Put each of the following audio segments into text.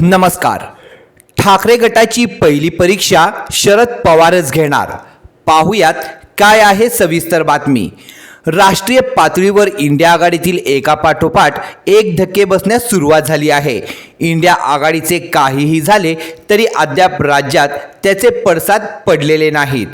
नमस्कार. ठाकरे गटाची पहिली परीक्षा शरद पवारच घेणार. पाहुयात काय आहे सविस्तर बातमी. राष्ट्रीय पातळीवर इंडिया आघाडीतील एका पाठोपाठ एक धक्के बसण्यास सुरुवात झाली आहे. इंडिया आघाडीचे काहीही झाले तरी अद्याप राज्यात त्याचे पडसाद पडलेले नाहीत.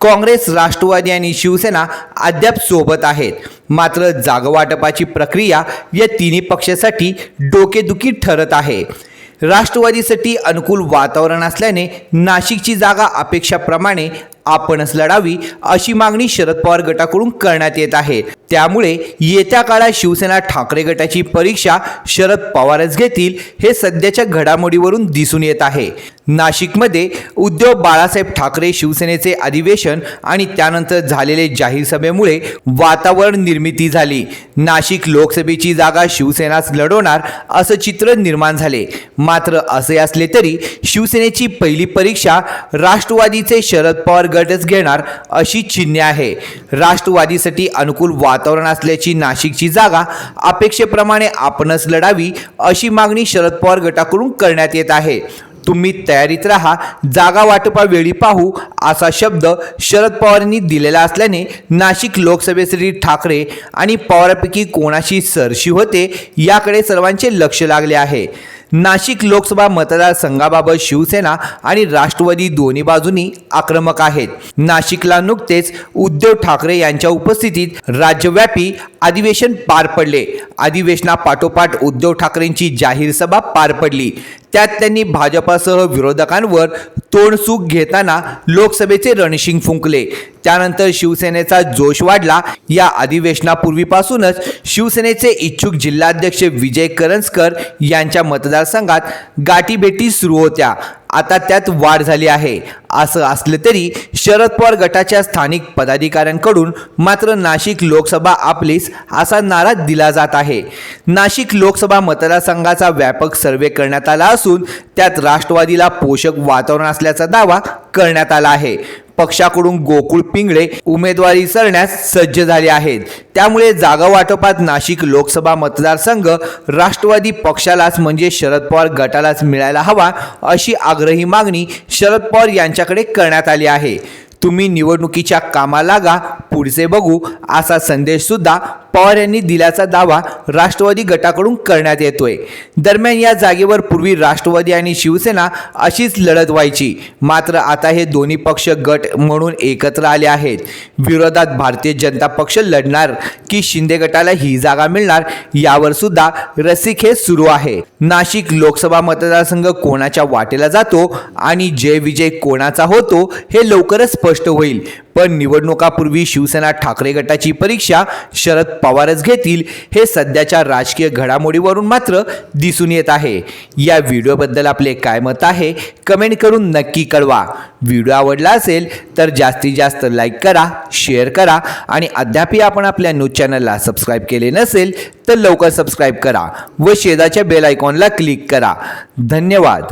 काँग्रेस राष्ट्रवादी आणि शिवसेना अद्याप सोबत आहेत. मात्र जागवाटपाची प्रक्रिया या तिन्ही पक्षासाठी डोकेदुखी ठरत आहे. राष्ट्रवादीसाठी अनुकूल वातावरण असल्याने नाशिकची जागा अपेक्षाप्रमाणे आपणच लढावी अशी मागणी शरद पवार गटाकडून करण्यात येत आहे. त्यामुळे येत्या काळात शिवसेना ठाकरे गटाची परीक्षा शरद पवारच घेतील हे सध्याच्या घडामोडीवरून दिसून येत आहे. नाशिकमध्ये उद्धव बाळासाहेब ठाकरे शिवसेनेचे अधिवेशन आणि त्यानंतर झालेले जाहीर सभेमुळे वातावरण निर्मिती झाली. नाशिक लोकसभेची जागा शिवसेनाच लढवणार असं चित्र निर्माण झाले. मात्र असे असले तरी शिवसेनेची पहिली परीक्षा राष्ट्रवादीचे शरद पवार गटच घेणार अशी चिन्हे आहे. राष्ट्रवादीसाठी अनुकूल वातावरण वातावरण असल्याची नाशिकची जागा अपेक्षेप्रमाणे आपणच लढावी अशी मागणी शरद पवार गटाकडून करण्यात येत आहे. तुम्ही तयारीत राहा. जागा वाटपावेळी पाहू. असा शब्द शरद पवारांनी दिलेला असल्याने नाशिक लोकसभेसाठी ठाकरे आणि पवारांपैकी कोणाशी सरशी होते याकडे सर्वांचे लक्ष लागले आहे. नाशिक लोकसभा मतदारसंघाबाबत शिवसेना आणि राष्ट्रवादी दोन्ही बाजूंनी आक्रमक आहेत. नाशिकला नुकतेच उद्धव ठाकरे यांच्या उपस्थितीत राज्यव्यापी अधिवेशन पार पडले. अधिवेशनापाठोपाठ उद्धव ठाकरेंची जाहीर सभा पार पडली. त्यात त्यांनी भाजपासह विरोधकांवर तोंडसूक घेताना लोकसभेचे रणशिंग फुंकले. त्यानंतर शिवसेनेचा जोश वाढला. या अधिवेशनापूर्वीपासूनच शिवसेनेचे इच्छुक जिल्हाध्यक्ष विजय करंजकर यांच्या मतदारसंघात गाठीभेटी सुरू होत्या. आता त्यात वाढ झाली आहे. असं असलं तरी शरद पवार गटाच्या स्थानिक पदाधिकाऱ्यांकडून मात्र नाशिक लोकसभा आपलीच असा नारा दिला जात आहे. नाशिक लोकसभा मतदारसंघाचा व्यापक सर्वे करण्यात आला असून त्यात राष्ट्रवादीला पोषक वातावरण असल्याचा दावा करण्यात आला आहे. पक्षाकडून गोकुळ पिंगळे उमेदवारी सरण्यास सज्ज झाले आहेत. त्यामुळे जागा वाटपात नाशिक लोकसभा मतदारसंघ राष्ट्रवादी पक्षालाच म्हणजे शरद पवार गटालाच मिळायला हवा अशी आग्रही मागणी शरद पवार यांच्याकडे करण्यात आली आहे. तुम्ही निवडणुकीच्या कामाला लागा पुढचे बघू. असा संदेश सुद्धा पवार यांनी दिल्याचा दावा राष्ट्रवादी गटाकडून करण्यात येतोय. दरम्यान या जागेवर पूर्वी राष्ट्रवादी आणि शिवसेना अशीच लढत व्हायची. मात्र आता हे दोन्ही पक्ष गट म्हणून एकत्र आले आहेत. विरोधात भारतीय जनता पक्ष लढणार की शिंदे गटाला ही जागा मिळणार यावर सुद्धा रसिक हे सुरू आहे. नाशिक लोकसभा मतदारसंघ कोणाच्या वाटेला जातो आणि जय विजय कोणाचा होतो हे लवकरच स्पष्ट होईल. पण निवडणुकापूर्वी शिवसेना ठाकरे गटाची परीक्षा शरद पवारच घेतील हे सध्याच्या राजकीय घडामोडीवरून मात्र दिसून येत आहे. या व्हिडिओबद्दल आपले काय मत आहे कमेंट करून नक्की कळवा. व्हिडिओ आवडला असेल तर जास्तीत जास्त लाईक करा शेअर करा आणि अद्यापही आपण आपल्या न्यूज चॅनलला सबस्क्राईब केले नसेल तर लवकर सबस्क्राईब करा व शेजाच्या बेल आयकॉनला क्लिक करा. धन्यवाद.